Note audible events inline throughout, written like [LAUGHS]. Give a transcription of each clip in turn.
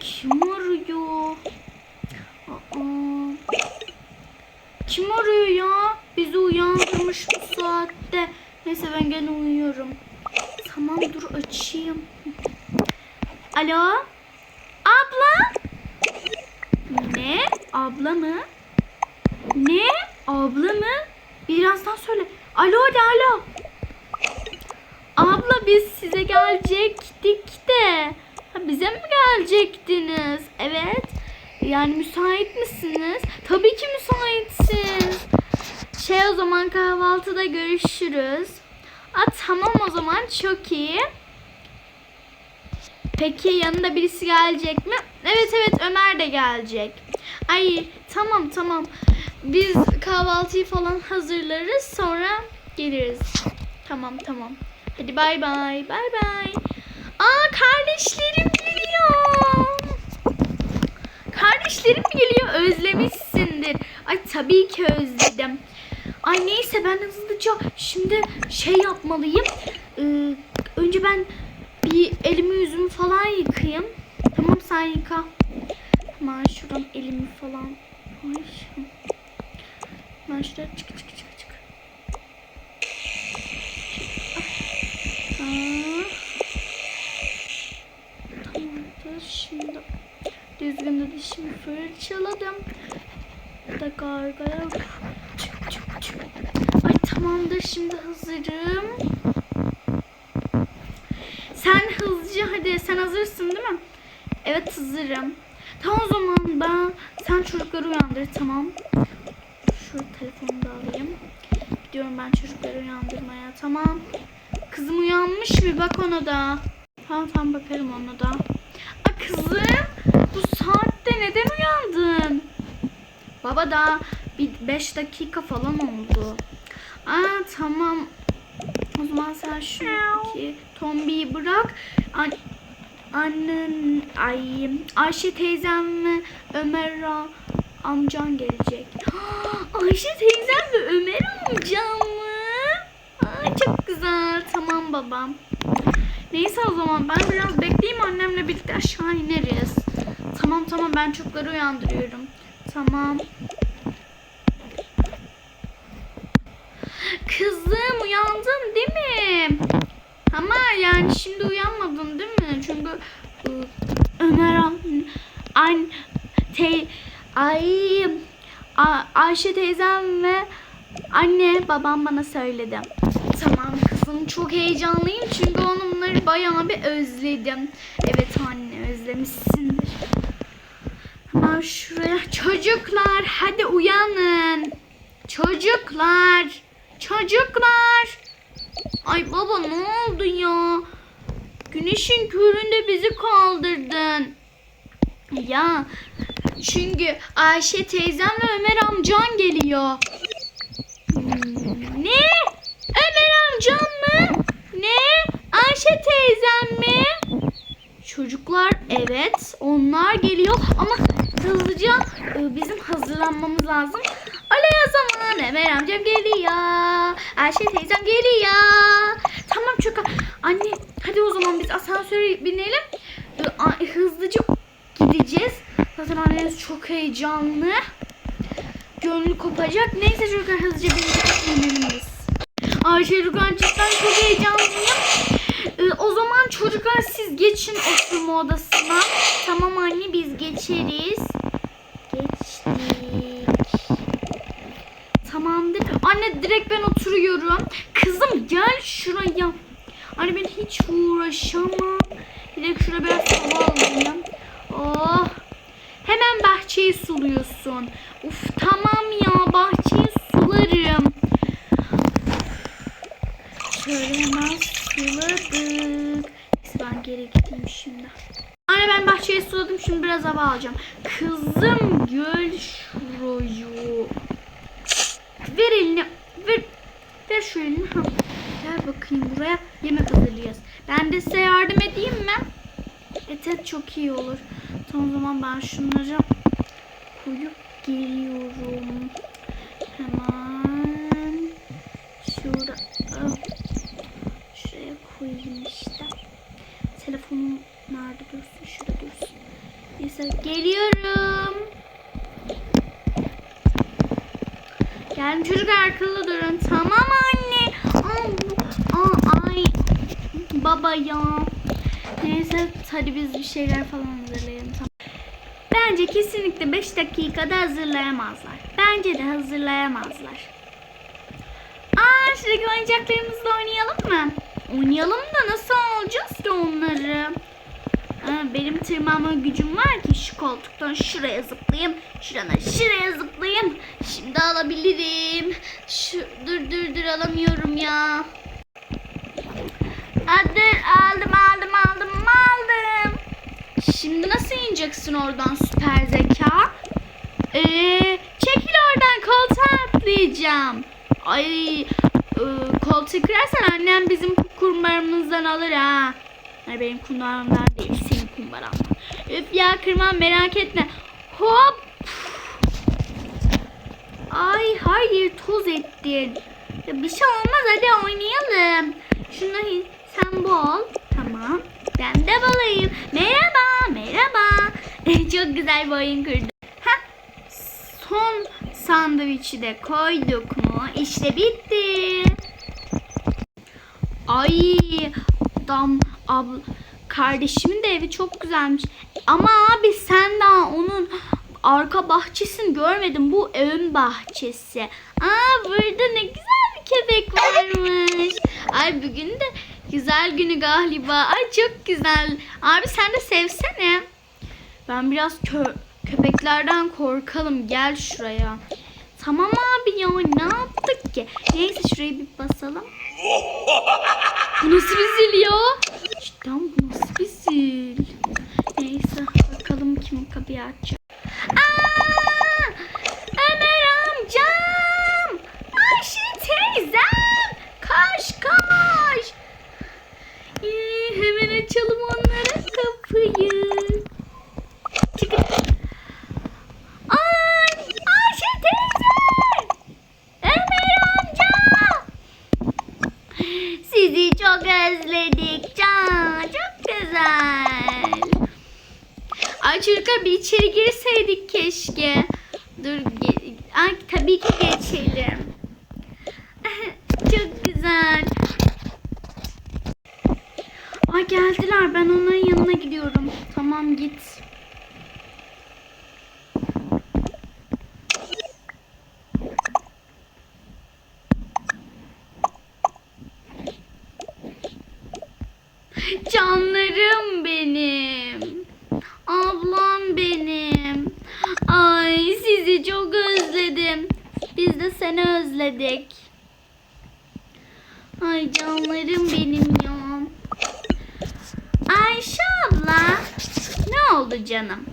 kim arıyor? Aa, kim arıyor ya? Bizi uyandırmış bu saatte. Neyse ben gene uyuyorum. Tamam dur açayım. Alo? Abla? Ne? Abla mı? Ne? Abla mı? Birazdan söyle. Alo de alo. Abla biz size gelecektik de. Bize mi gelecektiniz? Evet. Yani müsait misiniz? Tabii ki müsaitsiniz. Şey o zaman kahvaltıda görüşürüz. Aa, tamam o zaman çok iyi. Peki yanında birisi gelecek mi? Evet evet Ömer de gelecek. Ay tamam tamam. Biz kahvaltıyı falan hazırlarız sonra geliriz. Tamam tamam. Hadi bay bay bay bay. Aa kardeşlerim geliyor. Kardeşlerim geliyor özlemişsindir. Ay tabii ki özledim. Ay neyse ben hızlıca şimdi şey yapmalıyım. Ee, önce ben bir elimi yüzümü falan yıkayayım. Tamam sen yıka. Hemen şuradan elimi falan. Ay. Ben şuraya çık çık çık çık. Aa. Tamamdır şimdi. Düzgün de dişimi fırçaladım. De gargara. Çık çık çık. Ay tamamdır şimdi hazırım. Sen hızlıca hadi sen hazırsın değil mi? Evet hazırım. Tamam o zaman ben sen çocukları uyandır tamam. Şu telefonu da alayım. Gidiyorum ben çocukları uyandırmaya tamam. Kızım uyanmış mı bak ona da. Tamam tamam bakarım ona da. Saatte neden uyandın? Baba da bir 5 dakika falan oldu. Aa tamam. O zaman sen şuradaki tombiyi bırak. An annen ay Ayşe teyzem ve Ömer amcan gelecek. [GASPS] Ayşe teyzem ve Ömer amcam mı? Aa, çok güzel. Tamam babam. Neyse o zaman ben biraz bekleyeyim annemle birlikte aşağı ineriz. Tamam tamam ben çocukları uyandırıyorum. Tamam. Kızım uyandın değil mi? Ama yani şimdi uyanmadın değil mi? Çünkü ıı, Ömer an, te, ay Ayşe teyzem ve anne babam bana söyledi. Tamam kızım çok heyecanlıyım çünkü onları bayağı bir özledim. Evet anne özlemişsindir. Hemen şuraya çocuklar hadi uyanın. Çocuklar. Çocuklar. Ay baba ne oldu ya? Güneşin köründe bizi kaldırdın. Ya çünkü Ayşe teyzem ve Ömer amcan geliyor. Hmm, Ne? Ömer amcam mı? Ne? Ayşe teyzem mi? Çocuklar evet onlar geliyor ama hızlıca e, bizim hazırlanmamız lazım. Oley o zaman Ömer amcam geliyor. Ayşe teyzem geliyor. Tamam çok anne hadi o zaman biz asansöre binelim. E, a- Hızlıca gideceğiz. Zaten annemiz çok heyecanlı. Gönlü kopacak. Neyse çocuklar hızlıca binelim biz. Ayşe Rugan cidden çok heyecanlıyım. O zaman çocuklar siz geçin oturma odasına. Tamam anne biz geçeriz. Geçtik. Tamamdır. Anne direkt ben oturuyorum. Kızım gel şuraya. Anne ben hiç uğraşamam. Direkt şuraya biraz hava alayım. Oh. Hemen bahçeyi suluyorsun. Uf tamam ya bahçeyi sularım. Şöyle hemen suladık. Neyse ben geri gideyim şimdi. Anne ben suladım şimdi biraz hava alacağım. Kızım gel şurayı. Ver elini. Ver. Ver şu elini. Gel bakayım buraya. Yemek hazırlayacağız. Ben de size yardım edeyim mi? Evet, evet çok iyi olur. Tamam o zaman ben şunları koyup geliyorum. Hemen şurada ah, şuraya koyayım işte. Telefonum nerede dursun? Dursun. Geliyorum. Geldim çocuklar akıllı durun. Tamam anne. Aa, ay. Baba ya. Neyse hadi biz bir şeyler falan hazırlayalım. Tamam. Bence kesinlikle 5 dakikada hazırlayamazlar. Bence de hazırlayamazlar. Aa şuradaki oyuncaklarımızla oynayalım mı? Oynayalım da nasıl alacağız da onları? Benim tırmanma gücüm var ki şu koltuktan şuraya zıplayayım. Şuradan şuraya zıplayayım. Şimdi alabilirim. Şu, dur dur dur alamıyorum ya. Dur aldım aldım aldım aldım. Şimdi nasıl ineceksin oradan süper zeka? Ee, çekil oradan koltuğa atlayacağım. Ay e, koltuğu kırarsan annem bizim kumbaramızdan alır ha. Ay benim kumbaramdan değil kumbarandan. Üf ya kırmam merak etme. Hop. Ay hayır toz ettin. Ya bir şey olmaz hadi oynayalım. Şunu sen bu ol. Tamam. Ben de balayım. Merhaba merhaba. [LAUGHS] Çok güzel bir oyun kurdum. Heh, Son sandviçi de koyduk mu? İşte bitti. Ay adam ab kardeşimin de evi çok güzelmiş. Ama abi sen daha onun arka bahçesini görmedin. Bu ön bahçesi. Aa burada ne güzel bir köpek varmış. Ay bugün de güzel günü galiba. Ay çok güzel. Abi sen de sevsene. Ben biraz kö köpeklerden korkalım. Gel şuraya. Tamam abi ya ne yaptık ki? Neyse şuraya bir basalım. [LAUGHS] Bu nasıl bir zil ya? Cidden bu nasıl bir zil? Neyse bakalım kim kapıyı açacak. Aa! Ömer amcam! Ayşe teyzem! Kaş kaş! Ee, hemen açalım onlara kapıyı. Çıkın. Ay! Ayşe teyze! Ömer amca! Sizi çok özledik Can. Çok güzel. Ay çocuklar bir içeri girseydik keşke. Dur. Ay tabii ki geçelim. [LAUGHS] çok güzel. Ay geldiler. Ben onların yanına gidiyorum. Tamam git. Canlarım benim. Ablam benim. Ay sizi çok özledim. Biz de seni özledik. Ay canlarım benim ya. Ayşe abla. Ne oldu canım?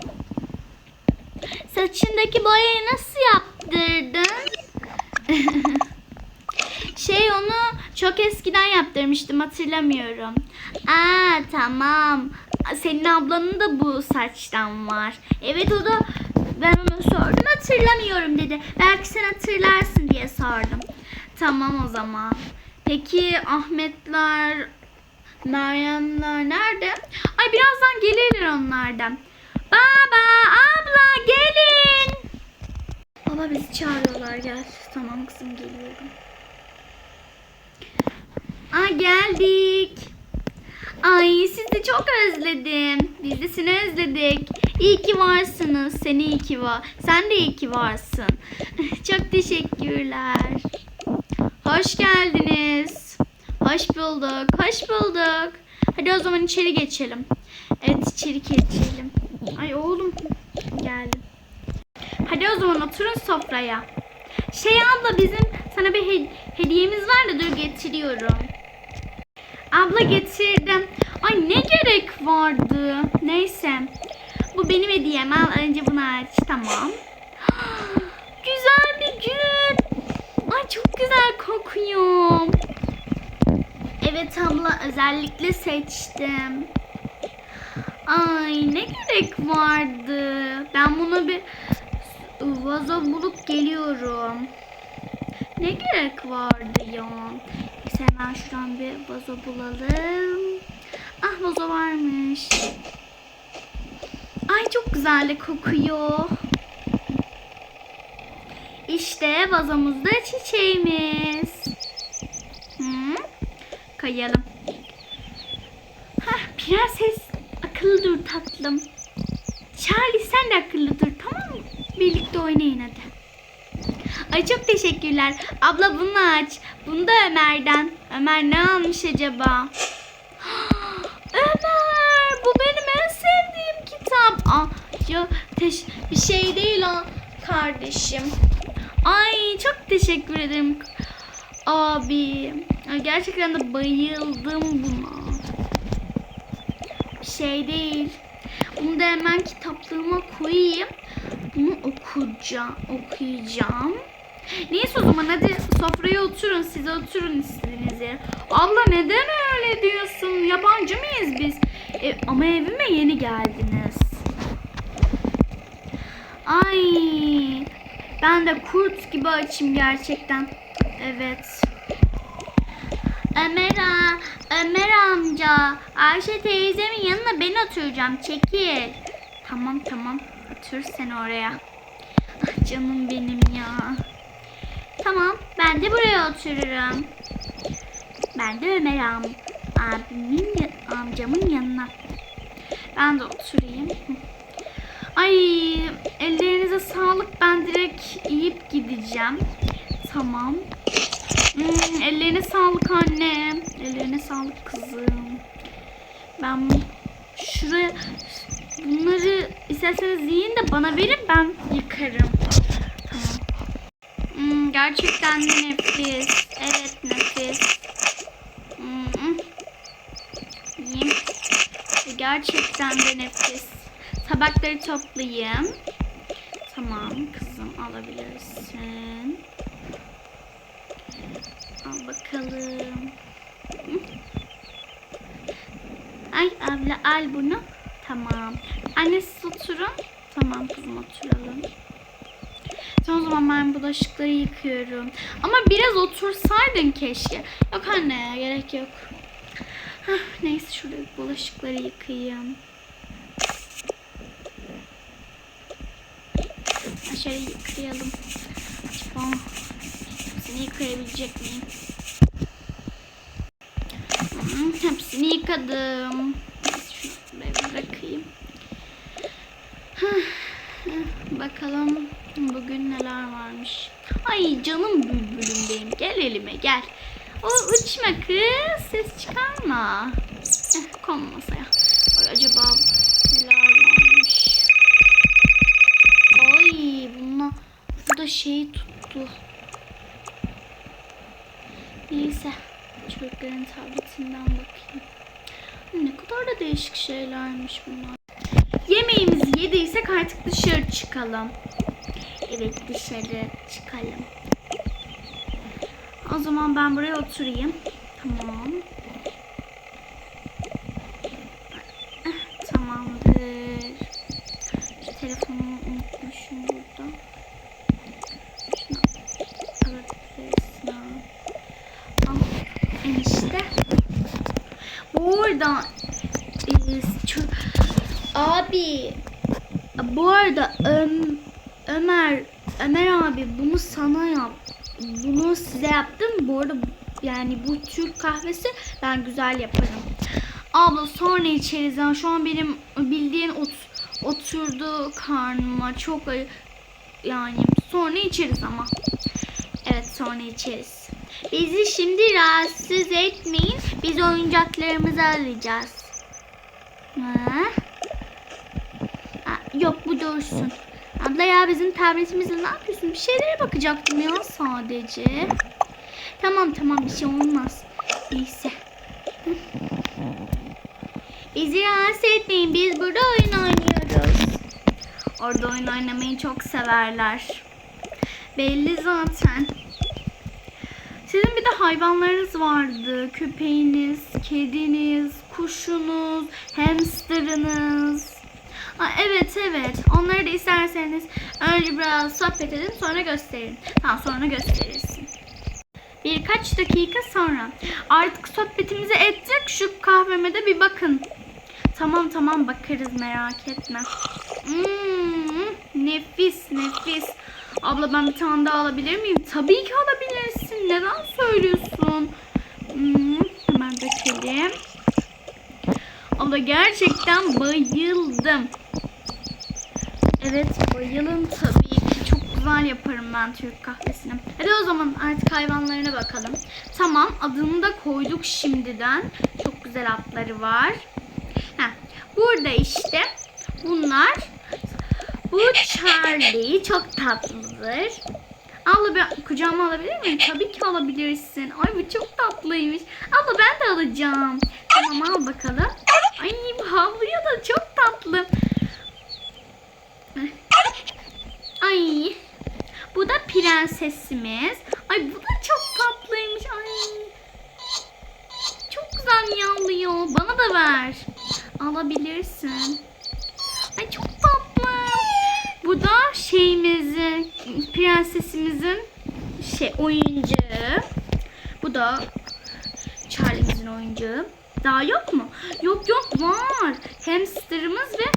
Saçındaki boyayı nasıl yaptırdın? [LAUGHS] Şey onu çok eskiden yaptırmıştım hatırlamıyorum. Aa tamam. Senin ablanın da bu saçtan var. Evet o da ben ona sordum hatırlamıyorum dedi. Belki sen hatırlarsın diye sordum. Tamam o zaman. Peki Ahmetler, Meryemler nerede? Ay birazdan gelirler onlardan. Baba, abla gelin. Baba bizi çağırıyorlar gel. Tamam kızım geliyorum. Aa geldik. Ay sizi çok özledim. Biz de seni özledik. İyi ki varsınız. Seni iyi ki var. Sen de iyi ki varsın. [LAUGHS] çok teşekkürler. Hoş geldiniz. Hoş bulduk. Hoş bulduk. Hadi o zaman içeri geçelim. Evet içeri geçelim. Ay oğlum geldi. Hadi o zaman oturun sofraya. Şey abla bizim sana bir he- hediyemiz var da dur getiriyorum. Abla getirdim. Ay ne gerek vardı. Neyse. Bu benim hediyem. Al önce bunu aç. Tamam. [GASPS] Güzel bir gün. Ay çok güzel kokuyor. Evet abla özellikle seçtim. Ay ne gerek vardı. Ben bunu bir vazo bulup geliyorum. Ne gerek vardı ya? Neyse hemen şuradan bir vazo bulalım. Ah vazo varmış. Ay çok güzel kokuyor. İşte vazomuzda çiçeğimiz. Hı? Kayalım. Hah, prenses akıllı dur tatlım. Charlie sen de akıllı dur tamam mı? Birlikte oynayın hadi. Ay çok teşekkürler. Abla bunu aç. Bunu da Ömer'den. Ömer ne almış acaba? [GASPS] Ömer bu benim en sevdiğim kitap. Aa, ya, teş- bir şey değil o kardeşim. Ay çok teşekkür ederim abi. Gerçekten de bayıldım buna. Bir şey değil. Bunu da hemen kitaplığıma koyayım. Bunu okuyacağım. okuyacağım. Neyse o zaman hadi sofraya oturun. Size oturun istediğiniz yere. Abla neden öyle diyorsun? Yabancı mıyız biz? E, ama evime yeni geldiniz. Ay ben de kurt gibi açım gerçekten. Evet. Ömer, Ömer amca, Ayşe teyzemin yanına ben oturacağım. Çekil. Tamam tamam. Otur sen oraya. Ah canım benim ya. Tamam ben de buraya otururum. Ben de Ömer am abimin amcamın yanına. Ben de oturayım. Ay ellerinize sağlık. Ben direkt yiyip gideceğim. Tamam. Hmm, ellerine sağlık anne. Ellerine sağlık kızım. Ben şuraya bunları isterseniz yiyin de bana verin ben yıkarım. Tamam. Hmm, gerçekten nefis. Evet nefis. Hmm. Gerçekten de nefis. Tabakları toplayayım. Tamam kızım alabilirsin. Al bakalım. Ay abla al bunu. Tamam. Anne siz oturun. Tamam kızım oturalım. Son zaman ben bulaşıkları yıkıyorum. Ama biraz otursaydın keşke. Yok anne gerek yok. Hah, neyse şurada bulaşıkları yıkayayım. Aşağı yıkayalım. Acaba hepsini yıkayabilecek miyim? Hı, hepsini yıkadım. Şunu buraya bırakayım. Hah, hah, Bakalım bugün neler varmış. Ay canım bülbülüm benim. Gel elime gel. O uçma kız. Ses çıkarma. Heh, kon masaya. Ay acaba neler varmış. Ay bununla bu da şey tuttu. Neyse. Çocukların tabletinden bakayım. Ne kadar da değişik şeylermiş bunlar. Yemeğimizi yediysek artık dışarı çıkalım. Evet dışarı çıkalım. O zaman ben buraya oturayım. Tamam. Eh, Tamamdır. Şu telefonumu unutmuşum burada. Şunu alabilirsin al. Al enişte. Bu arada e, çö- abi bu arada Öm, Ömer Ömer abi bunu sana yap. Bunu size yaptım. Bu arada yani bu Türk kahvesi ben güzel yaparım. Abla sonra içeriz. Yani şu an benim bildiğin ot, oturdu karnıma. Çok yani sonra içeriz ama. Evet sonra içeriz. Bizi şimdi rahatsız etmeyin. Biz oyuncaklarımızı alacağız. Ha? Aa, yok bu dursun. Abla ya bizim tabletimizde ne yapıyorsun? Bir şeylere bakacaktım ya sadece. Tamam tamam bir şey olmaz. Hı. Bizi rahatsız etmeyin. Biz burada oyun oynuyoruz. Orada oyun oynamayı çok severler. Belli zaten. Sizin bir de hayvanlarınız vardı. Köpeğiniz, kediniz, kuşunuz, hamsterınız. Aa, evet evet. Onları da isterseniz önce biraz sohbet edin sonra gösterin. Tamam sonra gösterirsin. Birkaç dakika sonra. Artık sohbetimizi ettik. Şu kahveme de bir bakın. Tamam tamam bakarız merak etme. Hmm, nefis nefis. Abla ben bir tane daha alabilir miyim? Tabii ki alabilirsin. Neden söylüyorsun? Hmm, hemen dökelim. Abla gerçekten bayıldım. Evet bayılın tabii güzel yaparım ben Türk kahvesini. Hadi o zaman artık hayvanlarına bakalım. Tamam adını da koyduk şimdiden. Çok güzel atları var. Heh, burada işte bunlar. Bu Charlie çok tatlıdır. Abla ben kucağıma alabilir miyim? Tabii ki alabilirsin. Ay bu çok tatlıymış. Abla ben de alacağım. Tamam al bakalım. Ay bu havluya da çok tatlı. Ay. Bu da prensesimiz. Ay bu da çok tatlıymış. Ay. Çok güzel miyavlıyor. Bana da ver. Alabilirsin. Ay çok tatlı. Bu da şeyimizin, prensesimizin şey oyuncağı. Bu da Charlie'mizin oyuncağı. Daha yok mu? Yok yok var. Hamsterımız ve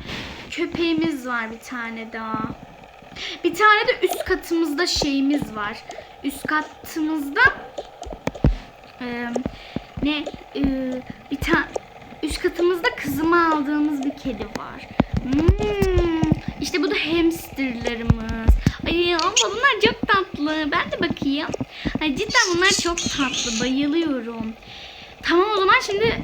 köpeğimiz var bir tane daha. Bir tane de üst katımızda şeyimiz var. Üst katımızda e, ne e, bir tane üst katımızda kızıma aldığımız bir kedi var. Hmm, işte bu da hamsterlarımız. Ay abla bunlar çok tatlı. Ben de bakayım. Ay cidden bunlar çok tatlı. Bayılıyorum. Tamam o zaman şimdi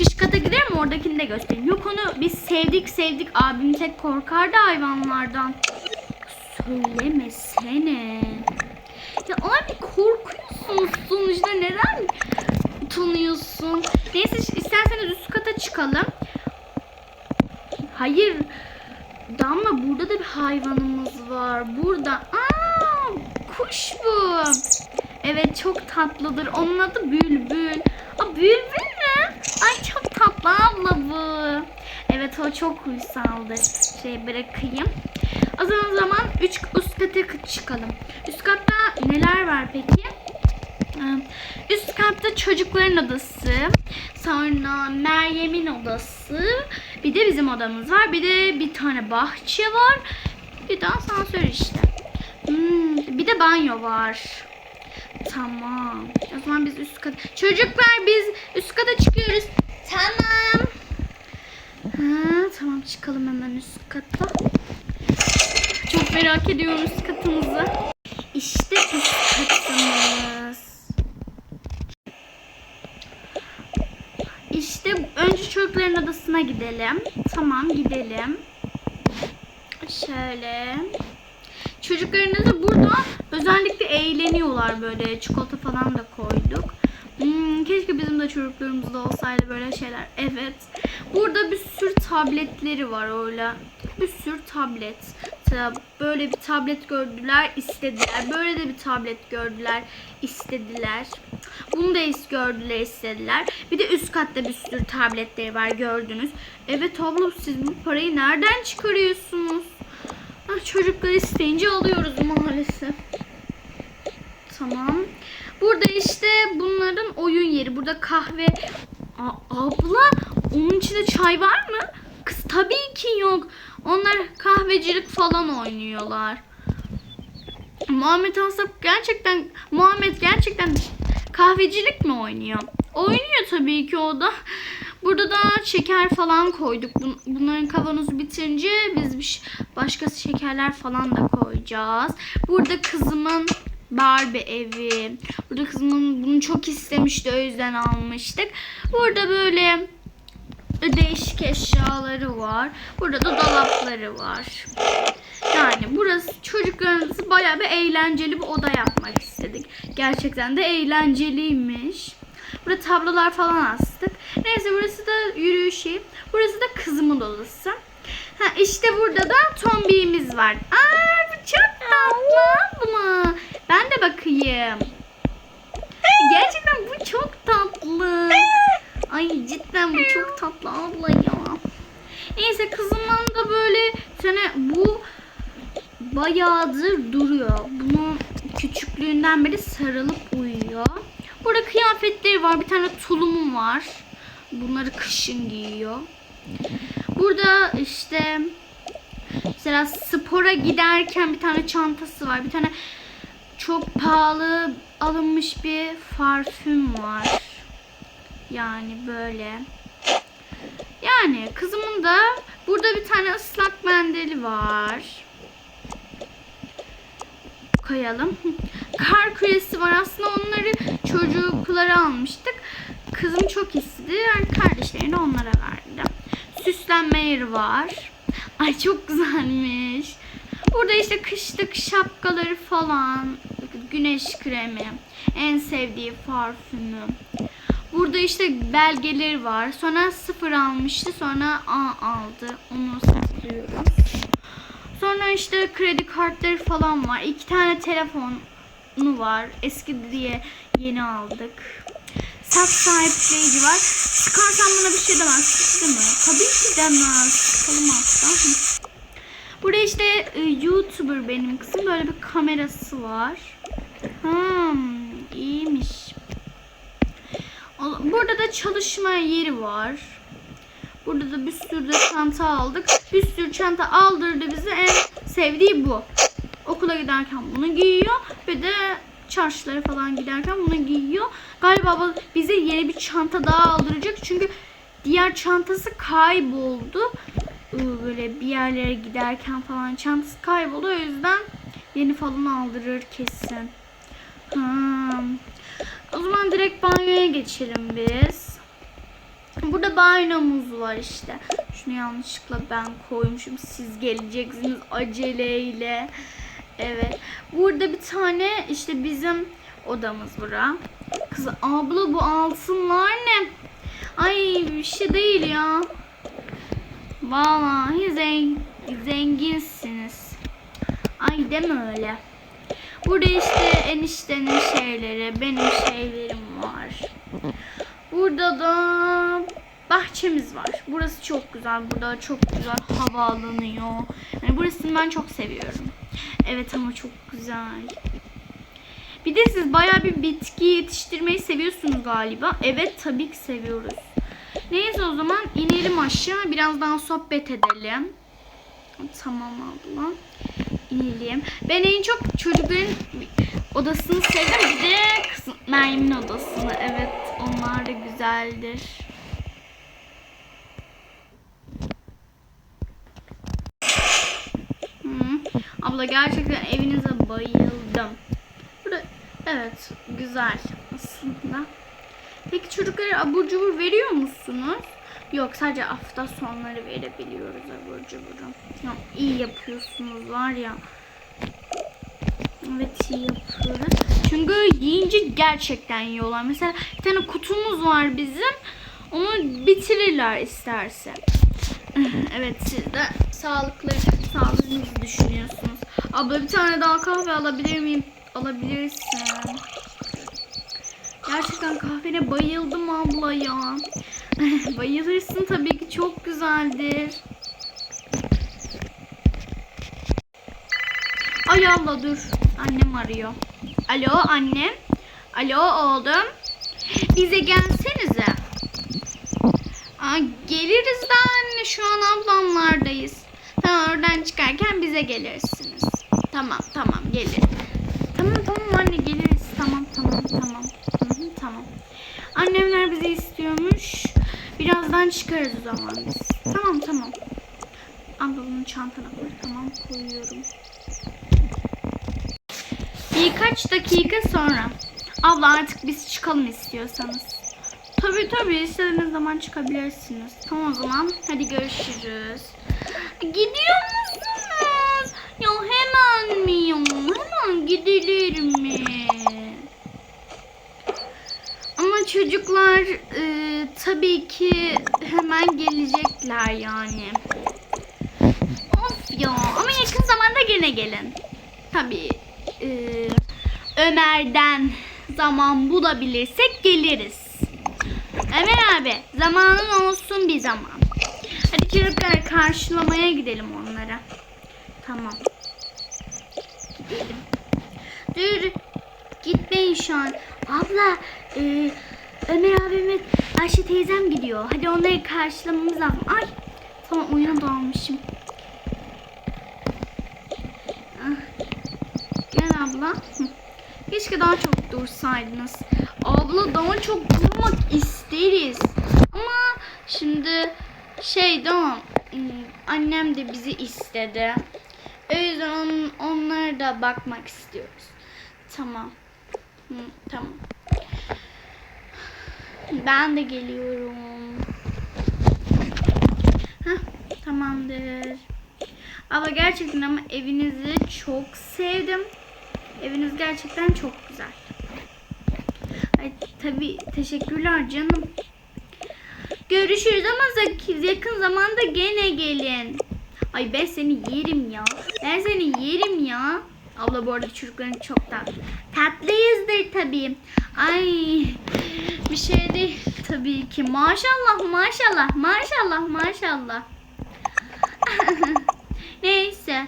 çıkış kata gidelim oradakini de göstereyim. Yok onu biz sevdik sevdik. Abim tek korkardı hayvanlardan. Söylemesene. Ya abi korkuyorsun sonuçta neden utanıyorsun? Neyse isterseniz üst kata çıkalım. Hayır. Damla burada da bir hayvanımız var. Burada. Aa, kuş bu. Evet çok tatlıdır. Onun adı Bülbül. Aa, bülbül? Ay çok tatlı abla bu. Evet o çok uysaldır. Şey bırakayım. O zaman, zaman üç üst kata çıkalım. Üst katta neler var peki? Ee, Üst katta çocukların odası, sonra Meryem'in odası, bir de bizim odamız var, bir de bir tane bahçe var, bir de asansör işte. Hmm, bir de banyo var. Tamam. O zaman biz üst kat. Çocuklar biz üst kata çıkıyoruz. Tamam. Ha, tamam çıkalım hemen üst kata. Çok merak ediyorum üst katımızı. İşte üst katımız. İşte önce çocukların odasına gidelim. Tamam gidelim. Şöyle. Çocukların da burada özellikle eğleniyorlar böyle. Çikolata falan da koyduk. Hmm, keşke bizim de çocuklarımızda olsaydı böyle şeyler. Evet. Burada bir sürü tabletleri var öyle. Bir sürü tablet. Böyle bir tablet gördüler, istediler. Böyle de bir tablet gördüler, istediler. Bunu da gördüler, istediler. Bir de üst katta bir sürü tabletleri var gördünüz. Evet abla siz bu parayı nereden çıkarıyorsunuz? Çocuklar isteyince alıyoruz maalesef. Tamam. Burada işte bunların oyun yeri. Burada kahve. A- abla onun içinde çay var mı? Kız tabii ki yok. Onlar kahvecilik falan oynuyorlar. Muhammed Asap gerçekten Muhammed gerçekten kahvecilik mi oynuyor? Oynuyor tabii ki o da. Burada da şeker falan koyduk. Bun- Bunların kavanozu bitince biz bir başka şekerler falan da koyacağız. Burada kızımın Barbie evi. Burada kızımın bunu çok istemişti o yüzden almıştık. Burada böyle değişik eşyaları var. Burada da dolapları var. Yani burası çocuklarımızı bayağı bir eğlenceli bir oda yapmak istedik. Gerçekten de eğlenceliymiş. Burada tablolar falan astık. Neyse burası da yürüyüş yeri. Burası da kızımın odası. Ha işte burada da tombiğimiz var. Aa bu çok tatlı mı? Ben de bakayım. Gerçekten bu çok tatlı. Ay cidden bu çok tatlı abla ya. Neyse kızımın da böyle sana bu bayağıdır duruyor. Bunu küçüklüğünden beri sarılıp uyuyor. Burada kıyafetleri var. Bir tane tulumum var. Bunları kışın giyiyor. Burada işte mesela spora giderken bir tane çantası var. Bir tane çok pahalı alınmış bir parfüm var. Yani böyle. Yani kızımın da burada bir tane ıslak mendili var. Koyalım. Kar küresi var. Aslında onları çocuklara almıştık. Kızım çok istedi. Yani kardeşlerine onlara verdi. Süslenme yeri var. Ay çok güzelmiş. Burada işte kışlık şapkaları falan. Güneş kremi. En sevdiği parfümü. Burada işte belgeleri var. Sonra sıfır almıştı. Sonra A aldı. Onu saklıyoruz. Sonra işte kredi kartları falan var. İki tane telefonu var. Eski diye yeni aldık. Sat sahipleyici var. Sıkarsan bana bir şey demez değil mi? Tabii ki demez. Sıkalım hatta. Hı. Burada işte e, YouTuber benim kızım. Böyle bir kamerası var. Hmm, iyiymiş. Burada da çalışma yeri var. Burada da bir sürü de çanta aldık. Bir sürü çanta aldırdı bize. En sevdiği bu. Okula giderken bunu giyiyor. Ve de çarşılara falan giderken bunu giyiyor. Galiba bize yeni bir çanta daha aldıracak. Çünkü diğer çantası kayboldu. Ee, Böyle bir yerlere giderken falan çantası kayboldu. O yüzden yeni falan aldırır kesin. Hmm. O zaman direkt banyoya geçelim biz. Burada banyomuz var işte. Şunu yanlışlıkla ben koymuşum. Siz geleceksiniz aceleyle. Evet. Burada bir tane işte bizim odamız bura. Kız abla bu altınlar ne? Ay bir şey değil ya. Vallahi zen, zenginsiniz. Ay deme öyle. Burada işte eniştenin şeyleri, benim şeylerim var. Burada da bahçemiz var. Burası çok güzel. Burada çok güzel hava alınıyor. Yani burasını ben çok seviyorum. Evet ama çok güzel. Bir de siz bayağı bir bitki yetiştirmeyi seviyorsunuz galiba. Evet tabii ki seviyoruz. Neyse o zaman inelim aşağı. Biraz daha sohbet edelim. Tamam abla. İnelim. Ben en çok çocukların odasını sevdim. Bir de kız Meryem'in odasını. Evet onlar da güzeldir. Hı. Abla gerçekten evinize bayıldım. Evet güzel aslında. Peki çocuklara abur cubur veriyor musunuz? Yok sadece hafta sonları verebiliyoruz abur cuburu. Ya, iyi yapıyorsunuz var ya. Evet iyi yapıyoruz. Çünkü yiyince gerçekten yiyorlar. Mesela bir tane kutumuz var bizim. Onu bitirirler isterse. [LAUGHS] Evet siz de sağlıklı sağlığınızı düşünüyorsunuz. Abla bir tane daha kahve alabilir miyim? Alabilirsin. Gerçekten kahvene bayıldım abla ya. [LAUGHS] Bayılırsın tabii ki çok güzeldir. Ay abla dur. Annem arıyor. Alo anne. Alo oğlum. Bize gelsenize. Aa, geliriz de anne şu an ablamlardayız. Tamam oradan çıkarken bize gelirsiniz. Tamam tamam gelir. Tamam tamam anne geliriz. Tamam tamam tamam. Hı hı, tamam. Annemler bizi istiyormuş. Birazdan çıkarız o zaman biz. Tamam tamam. Abla çantana koy. Tamam koyuyorum. Birkaç dakika sonra. Abla artık biz çıkalım istiyorsanız. Tabii tabii istediğiniz zaman çıkabilirsiniz. Tamam o zaman hadi görüşürüz. Gidiyor ya? Hemen gidilir mi? Ama çocuklar e, tabii ki hemen gelecekler yani. Of ya ama yakın zamanda gene gelin. Tabii e, Ömer'den zaman bulabilirsek geliriz. Ömer abi zamanın olsun bir zaman. Hadi çocuklar karşılamaya gidelim onlara. Tamam. Dur. Gitmeyin şu an. Abla e, Ömer abim ve Ayşe teyzem gidiyor. Hadi onları karşılamamız lazım. Ay tamam oyuna dalmışım. Ah. Gel abla. Keşke daha çok dursaydınız. Abla daha çok durmak isteriz. Ama şimdi şey tamam annem de bizi istedi. O yüzden on, onlara da bakmak istiyoruz. Tamam. Hı, tamam. Ben de geliyorum. Heh, tamamdır. Abla gerçekten ama evinizi çok sevdim. Eviniz gerçekten çok güzel. Ay, tabii teşekkürler canım. Görüşürüz ama yakın zamanda gene gelin. Ay ben seni yerim ya. Ben seni yerim ya. Abla bu arada çocukların çok tatlı. Tatlıyızdır tabii. Ay bir şey değil tabii ki. Maşallah maşallah maşallah maşallah. [LAUGHS] Neyse.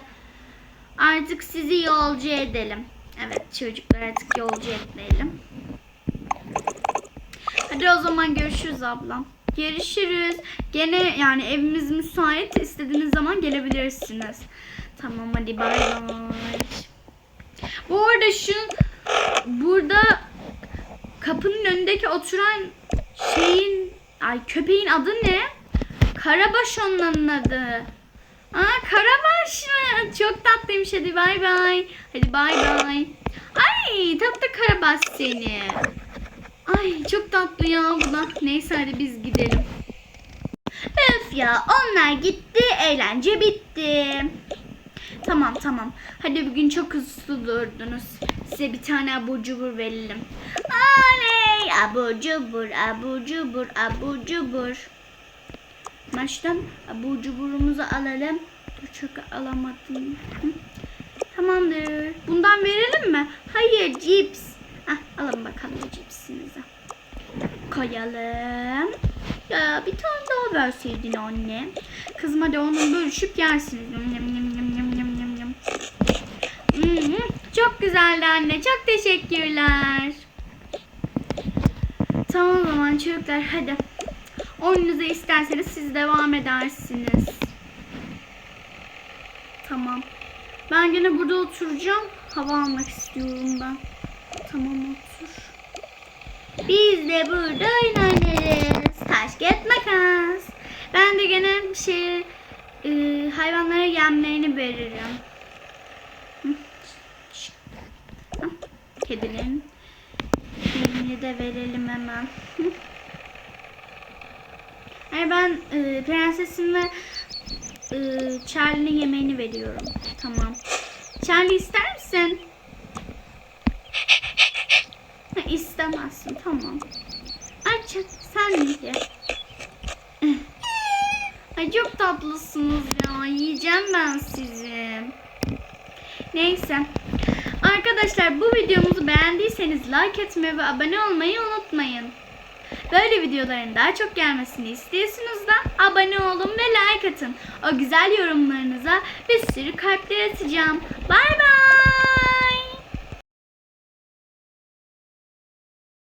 Artık sizi yolcu edelim. Evet çocuklar artık yolcu etmeyelim. Hadi o zaman görüşürüz ablam. Görüşürüz. Gene yani evimiz müsait. İstediğiniz zaman gelebilirsiniz. Tamam hadi bay bay. Bu arada şu burada kapının önündeki oturan şeyin ay köpeğin adı ne? Karabaş onun adı. Aa Karabaş mı? Çok tatlıymış hadi bay bay. Hadi bay bay. Ay tatlı Karabaş seni. Ay çok tatlı ya bu da. Neyse hadi biz gidelim. Öf ya onlar gitti eğlence bitti. Tamam tamam. Hadi bugün çok hızlı durdunuz. Size bir tane abur cubur verelim. Oley abur cubur abur cubur abur cubur. Baştan abur cuburumuzu alalım. Dur çok alamadım. Hı. Tamamdır. Bundan verelim mi? Hayır cips. Hah, alın bakalım cipsinizi. Koyalım. Ya bir tane daha verseydin anne. Kızım hadi onu bölüşüp yersiniz. Yum, yum, yum, çok güzeldi anne. Çok teşekkürler. Tamam o zaman çocuklar hadi. Oyununuza isterseniz siz devam edersiniz. Tamam. Ben gene burada oturacağım. Hava almak istiyorum ben. Tamam otur. Biz de burada oynarız. Taş kağıt makas. Ben de gene şey e, hayvanlara yemlerini veririm. Hı. Hı. Kedilerin yemini de verelim hemen. [LAUGHS] Hayır ben e, prensesin e, Charlie'nin yemeğini veriyorum. Tamam. Charlie ister misin? Ha, istemezsin. Tamam. Aç sen ye. [LAUGHS] Ay çok tatlısınız ya. Yiyeceğim ben sizi. Neyse. Arkadaşlar bu videomuzu beğendiyseniz like etmeyi ve abone olmayı unutmayın. Böyle videoların daha çok gelmesini istiyorsunuz da abone olun ve like atın. O güzel yorumlarınıza bir sürü kalpler atacağım. Bay bay.